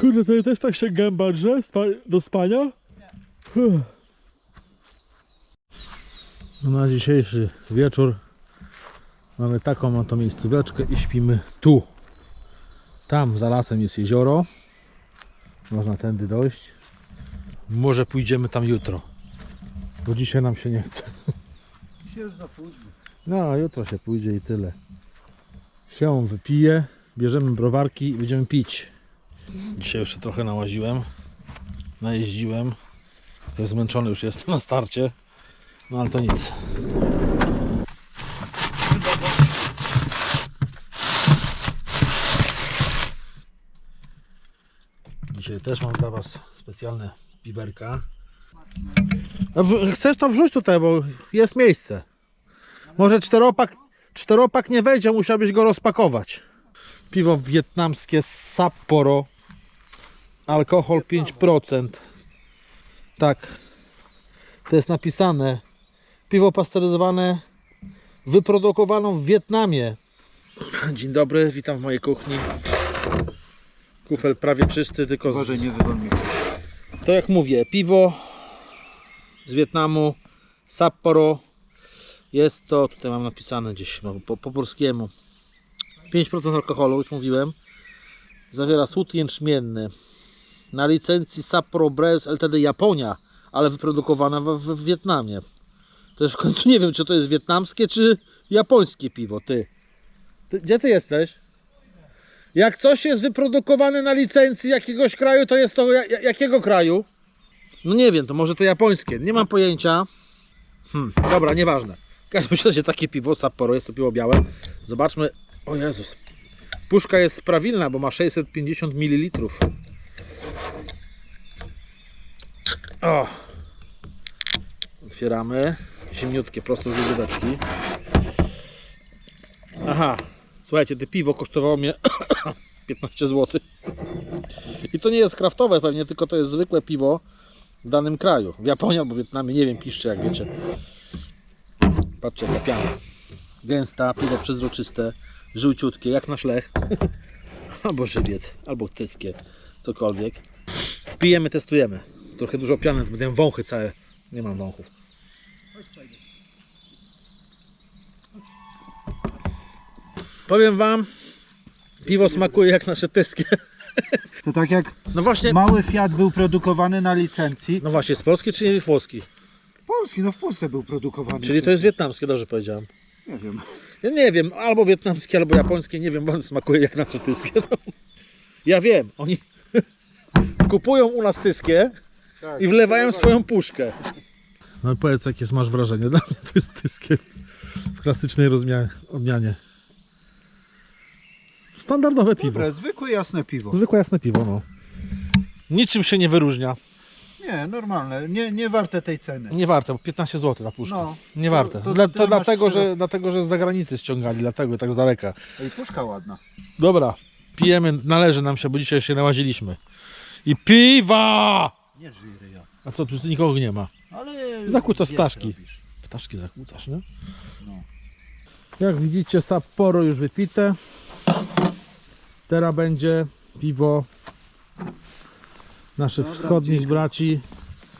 Kurde, to ja też tak się gęba drze spa do spania? Huh. No Na dzisiejszy wieczór mamy taką oto miejscóweczkę i śpimy tu. Tam za lasem jest jezioro. Można tędy dojść. Może pójdziemy tam jutro. Bo dzisiaj nam się nie chce. Się już za późno. No, a jutro się pójdzie i tyle. Się wypije, bierzemy browarki i będziemy pić. Dzisiaj się trochę nałaziłem, najeździłem. Zmęczony już jestem na starcie, no ale to nic. Dzisiaj też mam dla Was specjalne piwerka. Chcesz to wrzuć tutaj, bo jest miejsce. Może czteropak, czteropak nie wejdzie, musiałbyś go rozpakować. Piwo wietnamskie Sapporo. Alkohol 5%. Tak. To jest napisane. Piwo pasteryzowane wyprodukowano w Wietnamie. Dzień dobry, witam w mojej kuchni. Kufel prawie czysty, tylko z... Boże, nie. To jak mówię, piwo z Wietnamu, Sapporo. Jest to, tutaj mam napisane gdzieś no, po, po polskiemu. 5% alkoholu, już mówiłem. Zawiera słód jęczmienny. Na licencji Sapporo Brews Ltd. Japonia, ale wyprodukowana w, w, w Wietnamie. W końcu nie wiem, czy to jest wietnamskie, czy japońskie piwo, ty. ty gdzie ty jesteś? Jak coś jest wyprodukowane na licencji jakiegoś kraju, to jest to ja- jakiego kraju? No nie wiem, to może to japońskie. Nie mam pojęcia. Hmm, dobra, nieważne. W każdym razie takie piwo Sapporo, jest to piwo białe. Zobaczmy. O Jezus. Puszka jest sprawilna, bo ma 650 ml. O. Otwieramy. Zimniutkie, prosto z lodóweczki. Aha. Słuchajcie, to piwo kosztowało mnie 15 zł. I to nie jest kraftowe pewnie, tylko to jest zwykłe piwo w danym kraju. W Japonii albo Wietnamie, nie wiem, piszcie jak wiecie. Patrzcie jaka piana. Gęsta, piwo przezroczyste, żółciutkie, jak na szlech. albo żywiec, albo tyskie, cokolwiek. Pijemy, testujemy. Trochę dużo piany, będę wąchy całe. Nie mam wąchów. Powiem wam, piwo smakuje jak nasze tyskie. To tak jak No właśnie, mały Fiat był produkowany na licencji. no właśnie, jest polski czy nie włoski? Polski, no w Polsce był produkowany. Czyli to jest wietnamskie, dobrze powiedziałem. Nie wiem. Ja nie wiem, albo wietnamskie, albo japońskie, nie wiem, bo on smakuje jak nasze tyskie. No. Ja wiem, oni kupują u nas tyskie Tak, i wlewają swoją puszkę. No powiedz, jakie masz wrażenie? Dla mnie to jest tyskie w klasycznej odmianie. Standardowe piwo. Dobre, zwykłe jasne piwo. Zwykłe jasne piwo, no. Niczym się nie wyróżnia. Nie, normalne. Nie, nie warte tej ceny. Nie warte, bo 15 zł na puszkę. No. Nie To- warte. to Dla, ty to dlatego, że, dlatego, że z zagranicy ściągali, dlatego tak z daleka. Ej, puszka ładna. Dobra, pijemy, należy nam się, bo dzisiaj się nałaziliśmy. I piwa! Nie żyj ryja. A co, przecież tu nikogo nie ma. Ale... Zakłócasz wiesz, ptaszki. robisz. Ptaszki zakłócasz, nie? No. Jak widzicie, Sapporo już wypite. Teraz będzie piwo naszych Dobra, wschodnich gdzieś- braci,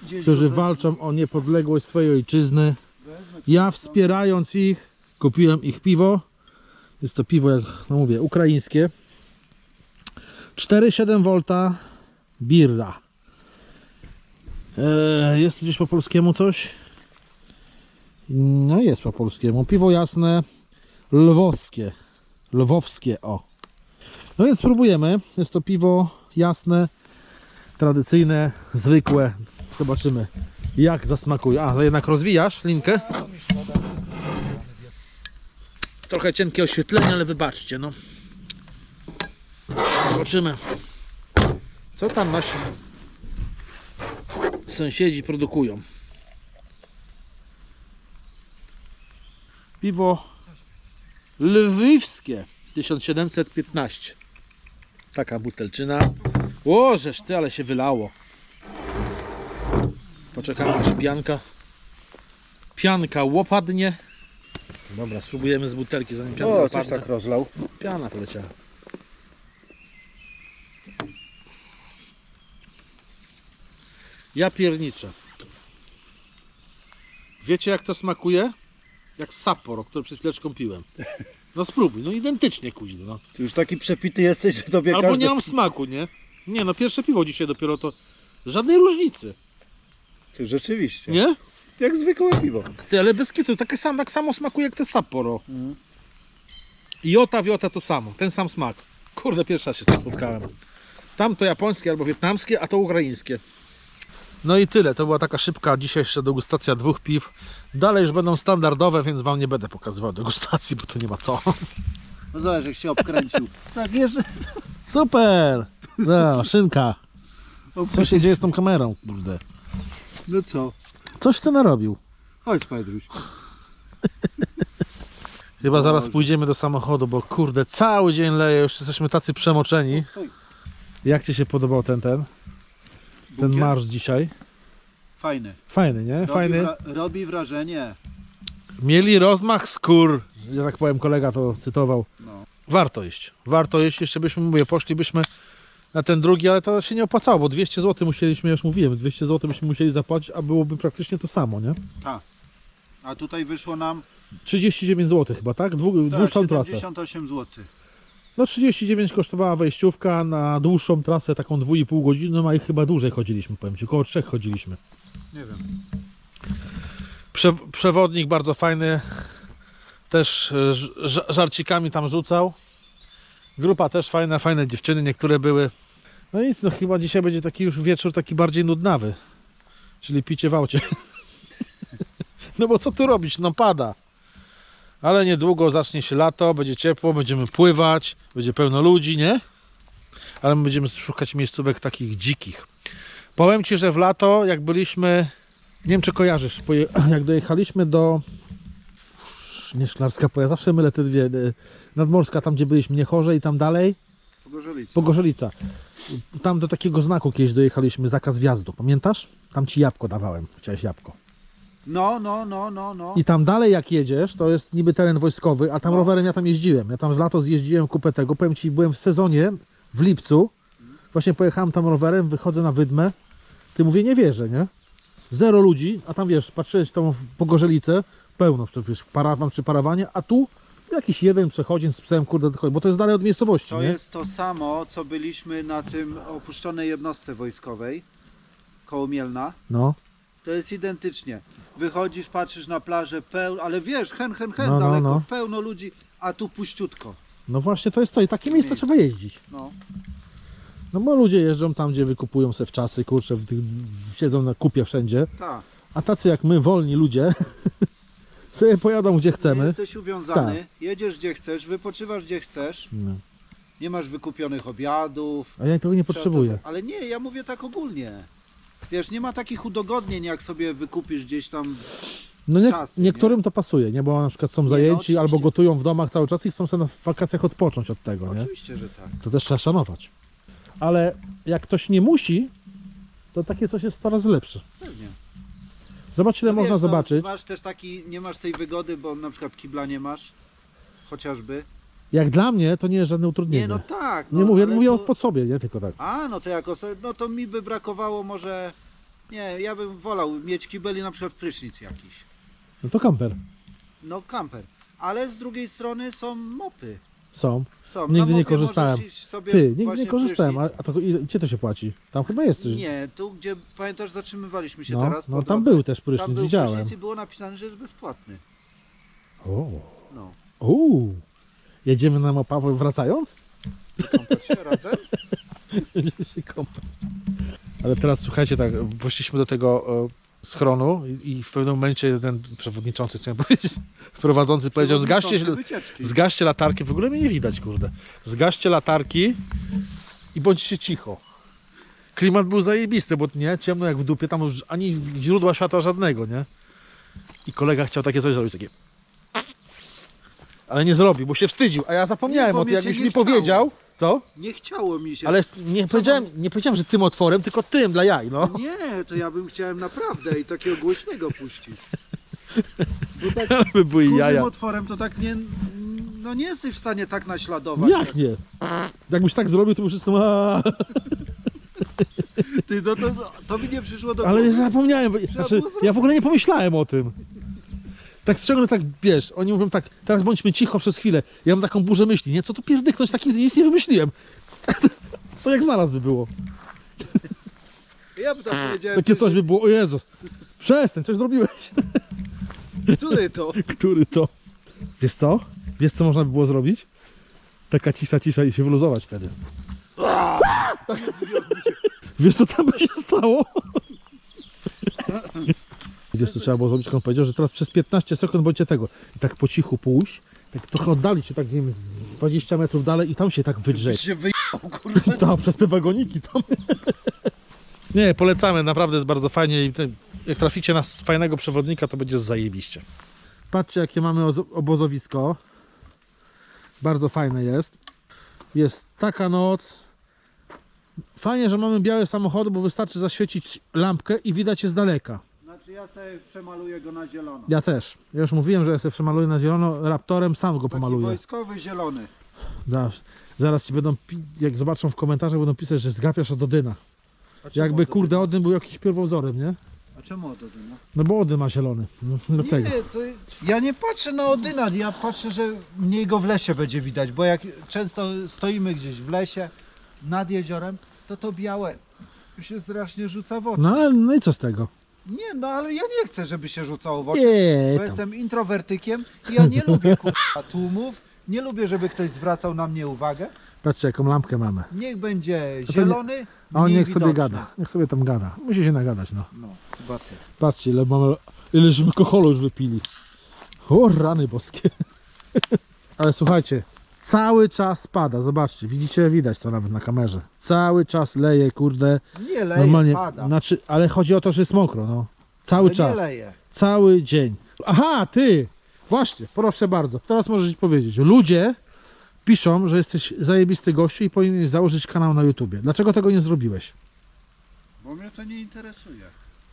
Gdzieś którzy go- walczą o niepodległość swojej ojczyzny. Ja wspierając ich, kupiłem ich piwo. Jest to piwo, jak no mówię, ukraińskie. 4,7 V birra. Eee, jest tu gdzieś po polskiemu coś? No jest po polskiemu. Piwo jasne, lwowskie. Lwowskie, o. No więc spróbujemy. Jest to piwo jasne, tradycyjne, zwykłe. Zobaczymy jak zasmakuje. A, jednak rozwijasz linkę? Trochę cienkie oświetlenie, ale wybaczcie, no. Zobaczymy. Co tam nasi sąsiedzi produkują. Piwo lwiwskie 1715. Taka butelczyna. O, żeż ty, ale się wylało. Poczekamy aż pianka. Pianka łopadnie. Dobra, spróbujemy z butelki zanim pianka O, coś opadnie. tak rozlał. Piana poleciała. Ja pierniczę. Wiecie jak to smakuje? Jak Sapporo, które przed chwileczką piłem. No spróbuj, no identycznie kuźny, no. Ty już taki przepity jesteś, że tobie Albo każdy... nie mam smaku, nie? Nie no, pierwsze piwo dzisiaj dopiero to... Żadnej różnicy, Ty, rzeczywiście. nie? Jak zwykłe piwo. Ty, ale bez kitu, takie sam, tak samo smakuje jak te Sapporo. Mhm. Jota, wiota to samo, ten sam smak. Kurde, pierwszy raz się z tym spotkałem. Tam to japońskie albo wietnamskie, a to ukraińskie. No i tyle, to była taka szybka dzisiejsza degustacja dwóch piw. Dalej już będą standardowe, więc wam nie będę pokazywał degustacji, bo to nie ma co. No zobacz, jak się obkręcił. Tak, jeszcze... Super! No, szynka. Co się dzieje z tą kamerą, kurde? No co? Coś ty narobił. Chodź, Pajdruś. Chyba zaraz pójdziemy do samochodu, bo kurde, cały dzień leje, już jesteśmy tacy przemoczeni. Jak Ci się podobał ten, ten, ten marsz dzisiaj? Fajny. Fajny, nie? Robi, Fajny. wra- robi wrażenie. Mieli rozmach skór. Ja tak powiem, kolega to cytował. No. Warto iść. Warto iść, jeszcze byśmy, mówię, poszlibyśmy na ten drugi, ale to się nie opłacało, bo 200 zł musieliśmy, ja już mówiłem, 200 zł byśmy musieli zapłacić, a byłoby praktycznie to samo, nie? A tutaj wyszło nam 39 zł chyba, tak? Dwu, tak, dłuższą trasę. 78 zł. No 39 kosztowała wejściówka na dłuższą trasę, taką 2,5 godziny, no a i chyba dłużej chodziliśmy, powiem Ci, około 3 chodziliśmy. Nie wiem. Prze przewodnik bardzo fajny, też e, żarcikami tam rzucał. Grupa też fajna, fajne dziewczyny, niektóre były. No nic, no chyba dzisiaj będzie taki już wieczór taki bardziej nudnawy, czyli picie w aucie. No bo co tu robić, no pada. Ale niedługo zacznie się lato, będzie ciepło, będziemy pływać, będzie pełno ludzi, nie? Ale my będziemy szukać miejscówek takich dzikich. Powiem Ci, że w lato, jak byliśmy nie wiem, czy kojarzysz, jak dojechaliśmy do nie Szklarska, bo ja zawsze mylę te dwie, e, nadmorska, tam gdzie byliśmy, nie Chorze i tam dalej, Pogorzelica. Pogorzelica. Tam do takiego znaku kiedyś dojechaliśmy, zakaz wjazdu, pamiętasz? Tam ci jabłko dawałem, chciałeś jabłko. No, no, no, no, no. I tam dalej jak jedziesz, to jest niby teren wojskowy, a tam No. rowerem ja tam jeździłem. Ja tam z lato zjeździłem kupę tego, powiem Ci, byłem w sezonie, w lipcu, właśnie pojechałem tam rowerem, wychodzę na Wydmę, ty mówię, nie wierzę, nie? Zero ludzi, a tam wiesz, patrzyłeś tą w Pogorzelicę, pełno, przecież parawan czy parawanie, a tu jakiś jeden przechodzień z psem, kurde, dochodzi, bo to jest dalej od miejscowości, To nie? jest to samo, co byliśmy na tym opuszczonej jednostce wojskowej koło Mielna. No, To jest identycznie. Wychodzisz, patrzysz na plażę, pełno, ale wiesz, hen, hen, hen, No, no, daleko, no. pełno ludzi, a tu puściutko. no właśnie to jest to i takie miejsca Miejsce. trzeba jeździć. No. No bo ludzie jeżdżą tam, gdzie wykupują se w czasy, kurczę, w tych, siedzą na kupie wszędzie, Tak. a tacy jak my, wolni ludzie, sobie pojadą gdzie Nie chcemy. jesteś uwiązany, jedziesz gdzie chcesz, wypoczywasz gdzie chcesz, No. nie masz wykupionych obiadów. A ja tego nie potrzebuję. Ale nie, ja mówię tak ogólnie. Wiesz, nie ma takich udogodnień, jak sobie wykupisz gdzieś tam. No nie, czasy, niektórym to pasuje, nie? Bo na przykład są no, zajęci oczywiście. albo gotują w domach cały czas i chcą sobie na wakacjach odpocząć od tego, nie? Oczywiście, że tak. To też trzeba szanować. Ale jak ktoś nie musi, to takie coś jest 100 razy lepsze. Pewnie. Zobacz ile No można wiesz, no, zobaczyć. Masz też taki, nie masz tej wygody, bo na przykład kibla nie masz, chociażby. Jak dla mnie to nie jest żadne utrudnienie. Nie, no tak. No, nie mówię, ale mówię to... po sobie, nie tylko tak. A, no to jako sobie, no to mi by brakowało może, nie, ja bym wolał mieć kibel i na przykład prysznic jakiś. No to kamper. No kamper. Ale z drugiej strony są mopy. Są. Są. Nigdy na nie korzystałem. Ty, nigdy nie korzystałem. A, a to gdzie to się płaci? Tam chyba jest coś. Nie, tu gdzie pamiętasz zatrzymywaliśmy się no, teraz no tam drodze, był też tam prysznic, był widziałem. prysznic i było napisane, że jest bezpłatny. O. No. Uuu. Jedziemy na Mopawę wracając? Kąpać się razem? Będziemy się kąpać. Ale teraz słuchajcie, tak, poszliśmy do tego e, schronu i, i w pewnym momencie ten przewodniczący, chciałem powiedzieć, prowadzący powiedział, zgaście, wycieczki. zgaście latarki, w ogóle mnie nie widać, kurde. Zgaście latarki i bądźcie cicho. Klimat był zajebisty, bo nie, ciemno jak w dupie, tam już ani źródła światła żadnego, nie? I kolega chciał takie coś zrobić, takie... Ale nie zrobił, bo się wstydził, a ja zapomniałem Nie, bo o tym, mnie jakbyś mi nie chciało. powiedział, co? Nie chciało mi się. Ale nie powiedziałem, nie powiedziałem, że tym otworem, tylko tym dla jaj, no. Nie, to ja bym chciałem naprawdę i takiego głośnego puścić. Bo tak by były jaja. otworem to tak nie, no nie jesteś w stanie tak naśladować. Jak nie? Jakbyś tak zrobił, to by wszyscy... "Aaa". Ty, no to, to mi nie przyszło do Ale głowy. zapomniałem, bo- znaczy, było ja w ogóle nie pomyślałem o tym. Tak ciągle tak, wiesz, oni mówią tak, teraz bądźmy cicho przez chwilę. Ja mam taką burzę myśli, nie? Co tu pierdyknąć, taki nic nie wymyśliłem. To jak znalazł by było. Ja bym tam powiedziałem, Takie coś by było, o Jezus. Przestań, coś zrobiłeś. który to? Który to? Wiesz co? Wiesz co można by było zrobić? Taka cisza, cisza i się wyluzować wtedy. Wiesz co tam by się stało? Wiesz co trzeba było zrobić? On powiedział, że teraz przez 15 sekund będziecie tego. I tak po cichu pójść, tak trochę oddalić się tak, nie wiem, z 20 metrów dalej i tam się tak wydrzeć. się wyjechał, kurwa. Tam, przez te wagoniki tam. Nie, polecamy, naprawdę jest bardzo fajnie i jak traficie na fajnego przewodnika, to będzie zajebiście. Patrzcie, jakie mamy ozo- obozowisko. Bardzo fajne jest. Jest taka noc. Fajnie, że mamy białe samochody, bo wystarczy zaświecić lampkę i widać je z daleka. Znaczy ja sobie przemaluję go na zielono. Ja też. Ja już mówiłem, że ja sobie przemaluję na zielono, raptorem sam go Taki pomaluję. wojskowy zielony. Da, zaraz ci będą, pi- jak zobaczą w komentarzach, będą pisać, że zgapiasz od Odyna. A czemu Jakby od kurde? Odyn był jakiś pierwowzorem, nie? A czemu od Odyna? No bo Odyn ma zielony. No. Nie, to ja nie patrzę na Odyna, ja patrzę, że mniej go w lesie będzie widać, bo jak często stoimy gdzieś w lesie nad jeziorem, to to białe się strasznie rzuca w oczy. No, ale- no i co z tego? Nie, no ale ja nie chcę, żeby się rzucało w oczy, Nie, bo tam. jestem introwertykiem i ja nie lubię kurwa, tłumów, nie lubię, żeby ktoś zwracał na mnie uwagę. Patrzcie jaką lampkę mamy. Niech będzie to nie- zielony, A on mniej niech sobie widoczny. gada. Niech sobie tam gada. Musi się nagadać, no. No, chyba ty. Patrzcie, ile mamy, ileśmy kocholu już wypili. O, rany boskie. Ale słuchajcie, cały czas pada, zobaczcie, widzicie, widać to nawet na kamerze. Cały czas leje, kurde, Nie leje, normalnie, pada. znaczy, ale chodzi o to, że jest mokro, no. Cały Ale czas, Nie leje. cały dzień. Aha, ty, właśnie, proszę bardzo, teraz możesz powiedzieć, ludzie piszą, że jesteś zajebisty gościu i powinieneś założyć kanał na YouTubie. Dlaczego tego nie zrobiłeś? Bo mnie to nie interesuje.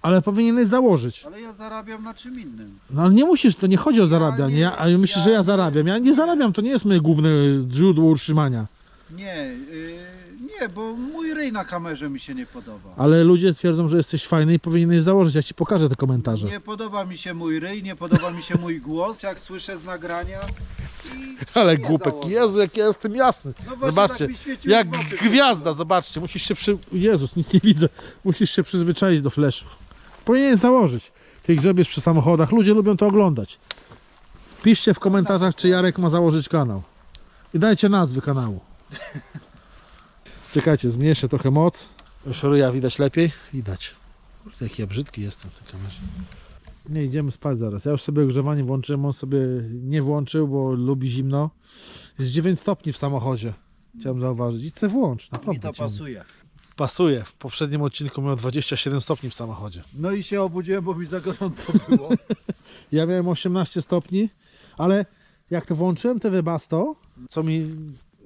Ale powinieneś założyć. Ale ja zarabiam na czym innym. No ale nie musisz, to nie chodzi o zarabianie. nie- Ja, a myślisz, ja że ja zarabiam. Ja nie zarabiam, to nie jest moje główne źródło utrzymania. Nie, yy, nie, bo mój ryj na kamerze mi się nie podoba. Ale ludzie twierdzą, że jesteś fajny i powinieneś założyć. Ja ci pokażę te komentarze. Nie podoba mi się mój ryj, nie podoba mi się mój głos, jak słyszę z nagrania. I Ale nie głupek, założę. Jezu, jak ja jestem jasny. No właśnie Zobaczcie, tak mi jak w oczy. gwiazda, zobaczcie. Musisz się przy... Jezus, nic nie widzę. Musisz się przyzwyczaić do fleszów. Powinieneś założyć. Ty grzebiesz przy samochodach, ludzie lubią to oglądać. Piszcie w komentarzach, czy Jarek ma założyć kanał. I dajcie nazwy kanału. Czekajcie, zmniejszę trochę moc. Już ryja widać lepiej? Widać. Kurde, jaki ja brzydki jestem w tej kamerze. Nie, idziemy spać zaraz. Ja już sobie ogrzewanie włączyłem, on sobie nie włączył, bo lubi zimno. Jest 9 stopni w samochodzie. Chciałem zauważyć. Idź se włącz, naprawdę. Mi to pasuje. Pasuje. W poprzednim odcinku miał 27 stopni w samochodzie. No i się obudziłem, bo mi za gorąco było. Ja miałem 18 stopni, ale jak to włączyłem te Webasto, co mi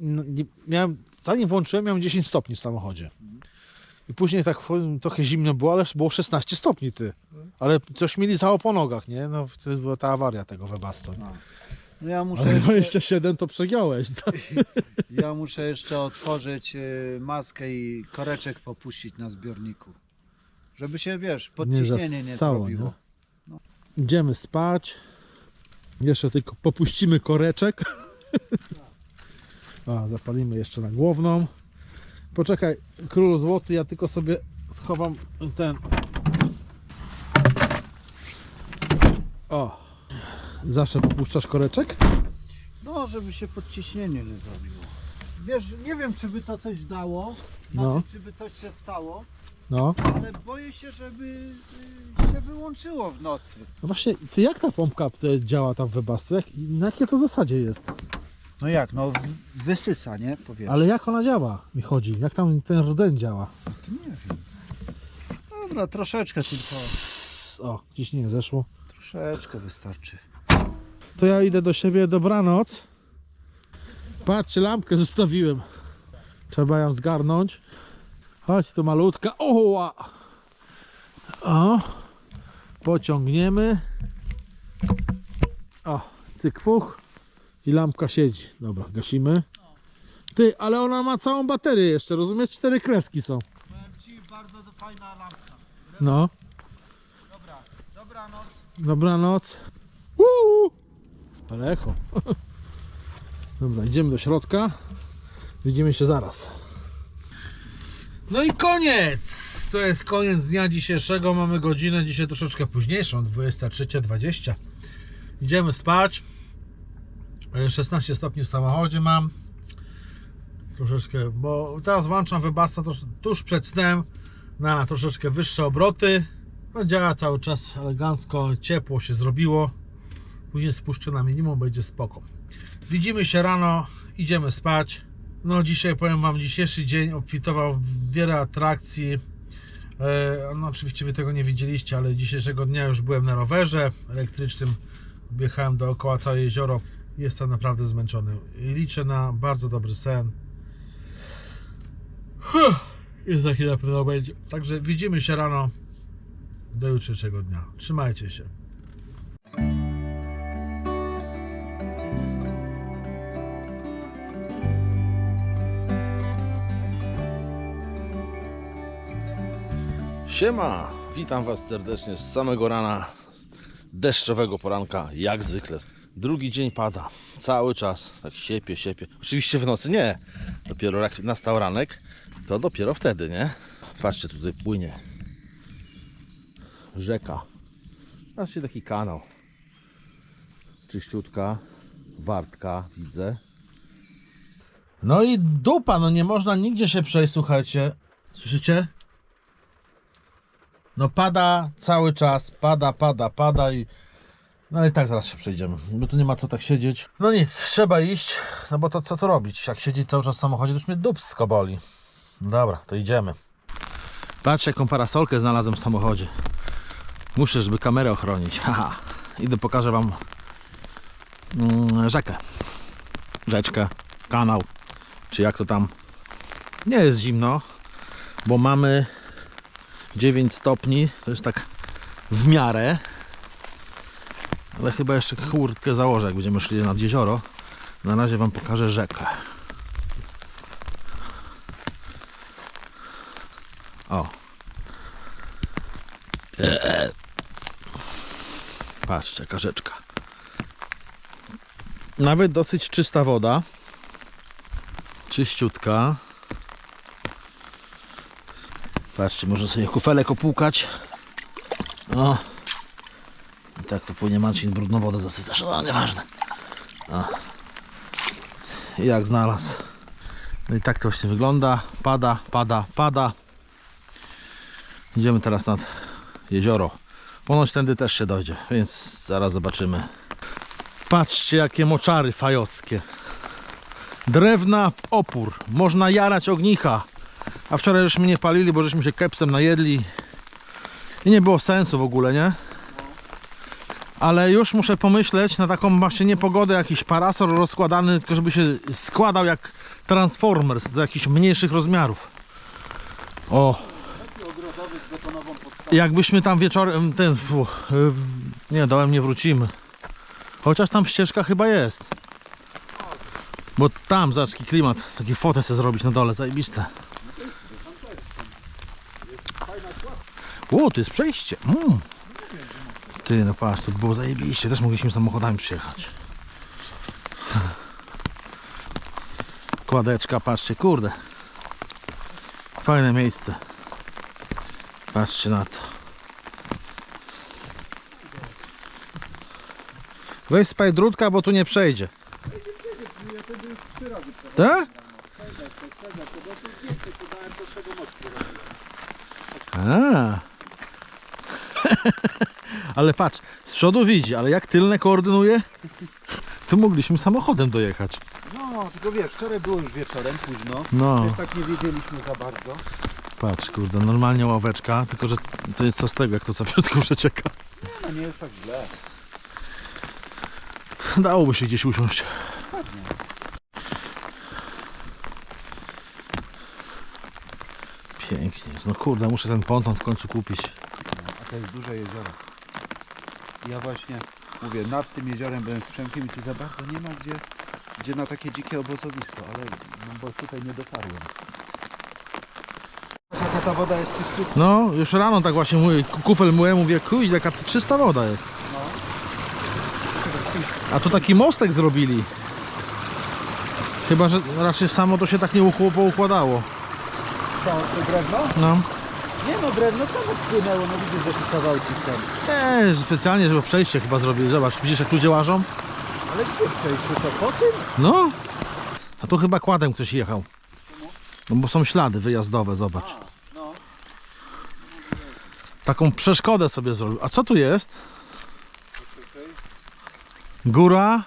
n- nie, miałem, zanim włączyłem, miałem 10 stopni w samochodzie. I później tak trochę zimno było, ale było 16 stopni ty. Ale coś mi lizało po nogach, nie? No wtedy była ta awaria tego Webasto. No ja muszę, Ale jeszcze, 27 to przegiąłeś. ja muszę jeszcze otworzyć y, maskę i koreczek popuścić na zbiorniku. Żeby się, wiesz, podciśnienie nie, zasało, zrobiło. Idziemy spać. Jeszcze tylko popuścimy koreczek. A, zapalimy jeszcze na główną. Poczekaj, król złoty, ja tylko sobie schowam ten. O. Zawsze popuszczasz koreczek? No, żeby się podciśnienie nie zrobiło. Wiesz, nie wiem, czy by to coś dało, No. znaczy, czy by coś się stało, No. ale boję się, żeby y, się wyłączyło w nocy. No właśnie, ty jak ta pompka działa tam w Webastu? Jak, na jakiej to zasadzie jest? No jak, no w- wysysa, nie? Powietrze. Ale jak ona działa, mi chodzi? Jak tam ten rdzeń działa? To nie wiem. Dobra, troszeczkę tylko. O, ciśnienie zeszło. Troszeczkę wystarczy. To ja idę do siebie, dobranoc. Patrzcie, lampkę zostawiłem. Trzeba ją zgarnąć. Chodź tu malutka. Oła! O! Pociągniemy. O, cykwuch. I lampka siedzi. Dobra, gasimy. Ty, ale ona ma całą baterię jeszcze, rozumiesz? Cztery kreski są. Powiem Ci, bardzo fajna lampka. No, Dobra, dobranoc. dobranoc. Uuu, ale echo. Dobra, idziemy do środka. Widzimy się zaraz. No i koniec! To jest koniec dnia dzisiejszego. Mamy godzinę dzisiaj troszeczkę późniejszą, 23.20. Idziemy spać. E, 16 stopni w samochodzie mam. Troszeczkę, bo teraz włączam wybasta tuż przed snem na troszeczkę wyższe obroty. No, działa cały czas elegancko, ciepło się zrobiło. Później spuszczę na minimum, będzie spoko. Widzimy się rano, idziemy spać. No dzisiaj powiem Wam, dzisiejszy dzień obfitował w wiele atrakcji. E, no oczywiście Wy tego nie widzieliście, ale dzisiejszego dnia już byłem na rowerze elektrycznym. Objechałem dookoła całe jezioro. Jestem naprawdę zmęczony. Liczę na bardzo dobry sen. Jest taki na pewno będzie. Także widzimy się rano do jutrzejszego dnia. Trzymajcie się. Siema, witam Was serdecznie z samego rana, deszczowego poranka, jak zwykle. Drugi dzień pada, cały czas, tak siepie, siepie. Oczywiście w nocy nie, dopiero jak nastał ranek, to dopiero wtedy, nie? Patrzcie, tutaj płynie rzeka. Patrzcie, taki kanał. Czyściutka, wartka, widzę. No i dupa, no nie można nigdzie się przejść, słuchajcie. Słyszycie? No pada cały czas, pada, pada, pada i... No i tak zaraz się przejdziemy, bo tu nie ma co tak siedzieć. No nic, trzeba iść, no bo to co tu robić? Jak siedzieć cały czas w samochodzie, to już mnie dupsko boli. Dobra, to idziemy. Patrzcie, jaką parasolkę znalazłem w samochodzie. Muszę, żeby kamerę ochronić. Haha. Idę pokażę wam mm, rzekę. Rzeczkę, kanał, czy jak to tam. Nie jest zimno, bo mamy 9 stopni. To jest tak w miarę. Ale chyba jeszcze kurtkę założę, jak będziemy szli nad jezioro. Na razie wam pokażę rzekę. O. Patrzcie, jaka rzeczka. Nawet dosyć czysta woda. Czyściutka. Patrzcie, można sobie kufelek opłukać. O. I tak to płynie Marcin brudną wodę zasycasz. No, nieważne. O. I jak znalazł. No i tak to właśnie wygląda. Pada, pada, pada. Idziemy teraz nad jezioro. Ponoć tędy też się dojdzie, więc zaraz zobaczymy. Patrzcie jakie moczary fajowskie. Drewna w opór. Można jarać ognicha. A wczoraj żeśmy nie palili, bo żeśmy się kepsem najedli. I nie było sensu w ogóle, nie? Ale już muszę pomyśleć na taką właśnie niepogodę, jakiś parasol rozkładany, tylko żeby się składał jak Transformers do jakichś mniejszych rozmiarów. O. Jakbyśmy tam wieczorem, ten, nie, dołem nie wrócimy. Chociaż tam ścieżka chyba jest. Bo tam, zobacz, klimat, takie fotę chcę zrobić na dole, zajebiste. O, tu jest przejście. Mm. Ty, no patrz, to było zajebiście, też mogliśmy samochodami przyjechać. Kładeczka, patrzcie, kurde. Fajne miejsce. Patrzcie na to. Weź spaj drutka, bo tu nie przejdzie. Tak? A. Ale patrz, z przodu widzi, ale jak tylne koordynuje, to mogliśmy samochodem dojechać. No, tylko wiesz, wczoraj było już wieczorem, późno. No. Więc tak nie wiedzieliśmy za bardzo. Patrz, kurde, normalnie ławeczka, tylko że to jest co z tego, jak to za wszystko przecieka. No nie jest tak źle. Dałoby się gdzieś usiąść. Pięknie. No kurde, muszę ten ponton w końcu kupić. No, to jest duże jezioro. Ja właśnie mówię, nad tym jeziorem byłem z Przemkiem i tu za bardzo nie ma gdzie, gdzie na takie dzikie obozowisko, ale no bo tutaj nie dotarłem. Jaka ta woda jest czyściutka. No, już rano tak właśnie mówię, ku- kufel myłem, mówię, kuj, jaka czysta woda jest. A tu taki mostek zrobili. Chyba, że raczej samo to się tak nie ukł- poukładało. Co, to drewno? No. Nie no, drewno samo spłynęło, no widzisz, że tu kawałki są. Eee, specjalnie, żeby przejście chyba zrobili. Zobacz, widzisz jak ludzie łażą? Ale gdzie przejście, to po tym? No. A tu chyba kładem ktoś jechał. No bo są ślady wyjazdowe, zobacz. No. Taką przeszkodę sobie zrobił. A co tu jest? Góra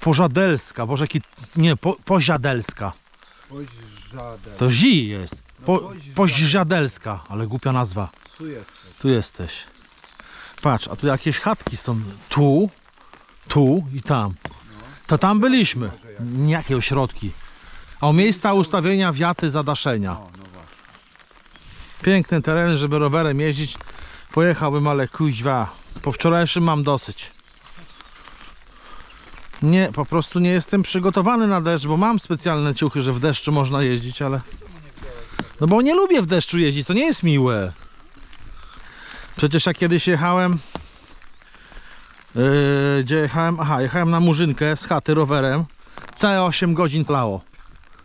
Pożadelska. Boże, jaki... Nie, po, Poziadelska. Oj, żaden. To Zi jest. Po. Poziadelska, ale głupia nazwa. Tu jest. Tu jesteś. Patrz, a tu jakieś chatki są. Tu, tu i tam. To tam byliśmy. Jakie ośrodki. A o miejsca ustawienia wiaty zadaszenia. No. Piękny teren, żeby rowerem jeździć. Pojechałbym, ale kuźwa. Po wczorajszym mam dosyć. Nie, po prostu nie jestem przygotowany na deszcz, bo mam specjalne ciuchy, że w deszczu można jeździć, ale... No bo nie lubię w deszczu jeździć, to nie jest miłe. Przecież jak kiedyś jechałem... Yy, gdzie jechałem? Aha, jechałem na Murzynkę z chaty rowerem. Całe 8 godzin plało.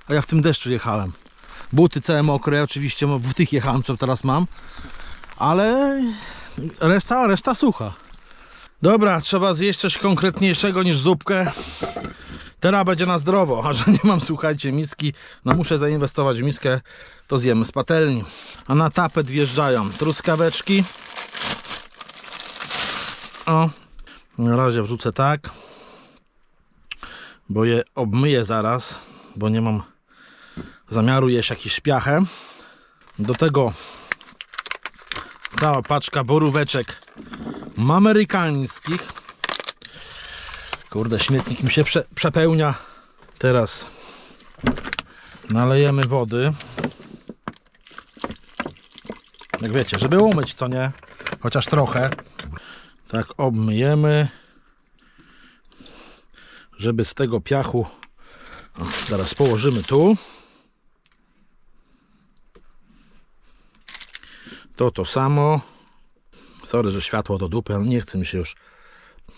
A ja w tym deszczu jechałem. Buty całe mokre, oczywiście w tych jechałem, co teraz mam. Ale reszta, reszta sucha. Dobra, trzeba zjeść coś konkretniejszego niż zupkę. Teraz będzie na zdrowo, a że nie mam, słuchajcie, miski, no muszę zainwestować w miskę, to zjemy z patelni. A na tapet wjeżdżają truskaweczki. O, na razie wrzucę tak, bo je obmyję zaraz, bo nie mam zamiaru jeść jakiś szpiachem. Do tego cała paczka boróweczek amerykańskich. Kurde, śmietnik mi się prze, przepełnia. Teraz nalejemy wody. Jak wiecie, żeby umyć to nie, chociaż trochę. Tak obmyjemy, żeby z tego piachu o, zaraz położymy tu. To to samo. Sorry, że światło do dupy, ale nie chce mi się już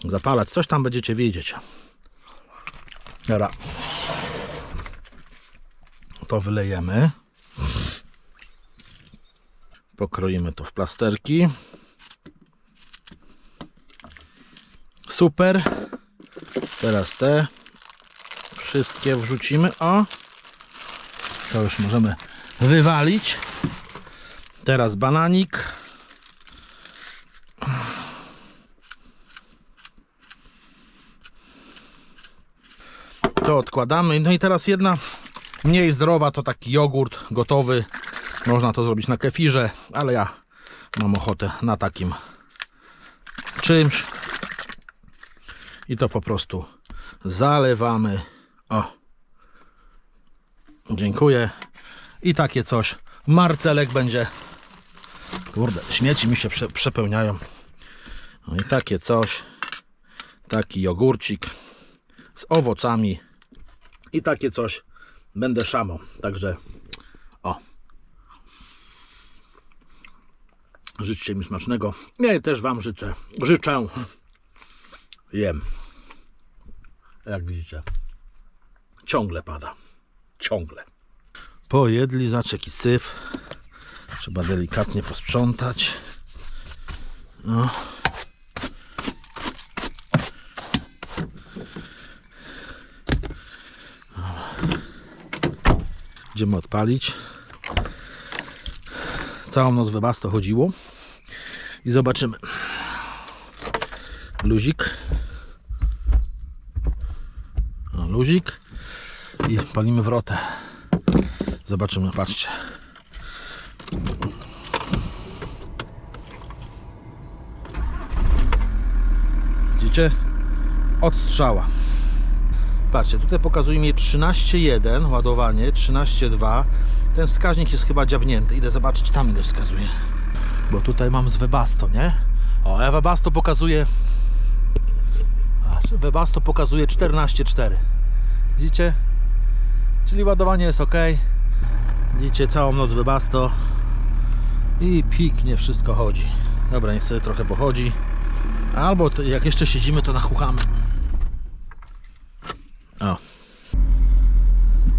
zapalać. Coś tam będziecie widzieć. Dobra. To wylejemy. Pokroimy to w plasterki. Super. Teraz te wszystkie wrzucimy. O. To już możemy wywalić. Teraz bananik. To odkładamy. No i teraz jedna mniej zdrowa to taki jogurt gotowy. Można to zrobić na kefirze, ale ja mam ochotę na takim czymś. I to po prostu zalewamy. O. Dziękuję. I takie coś. Marcelek będzie. Kurde, śmieci mi się prze, przepełniają. No i takie coś. Taki jogurcik z owocami. I takie coś będę szamał. Także o. Życzcie mi smacznego. Ja też Wam życzę. Życzę. Jem. Jak widzicie, ciągle pada. Ciągle. Pojedli, zaczek i syf. Trzeba delikatnie posprzątać. No. Idziemy odpalić. Całą noc we was to chodziło. I zobaczymy. Luzik. O, luzik. I palimy wrotę. Zobaczymy, patrzcie. Widzicie? Odstrzała. Patrzcie, tutaj pokazuje mi 13.1 ładowanie, 13.2. Ten wskaźnik jest chyba dziabnięty. Idę zobaczyć tam ile wskazuje. Bo tutaj mam z Webasto, nie? O, a Webasto pokazuje. Webasto pokazuje 14.4. Widzicie? Czyli ładowanie jest ok. Widzicie, całą noc wybasto i piknie wszystko chodzi. Dobra, niech sobie trochę pochodzi. Albo jak jeszcze siedzimy, to nachuchamy. O.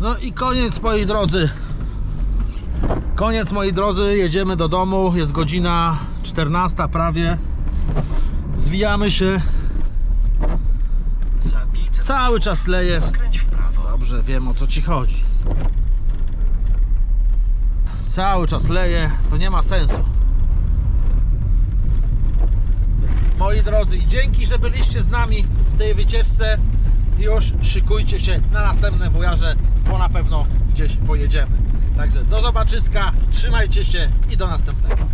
No i koniec moi drodzy. Koniec moi drodzy, jedziemy do domu. Jest godzina 14 prawie. Zwijamy się. Za 500 Cały czas leje. Dobrze, wiem o co ci chodzi. Cały czas leje, to nie ma sensu. Moi drodzy, dzięki, że byliście z nami w tej wycieczce. Już szykujcie się na następne wojaże, bo na pewno gdzieś pojedziemy. Także do zobaczyska, trzymajcie się i do następnego.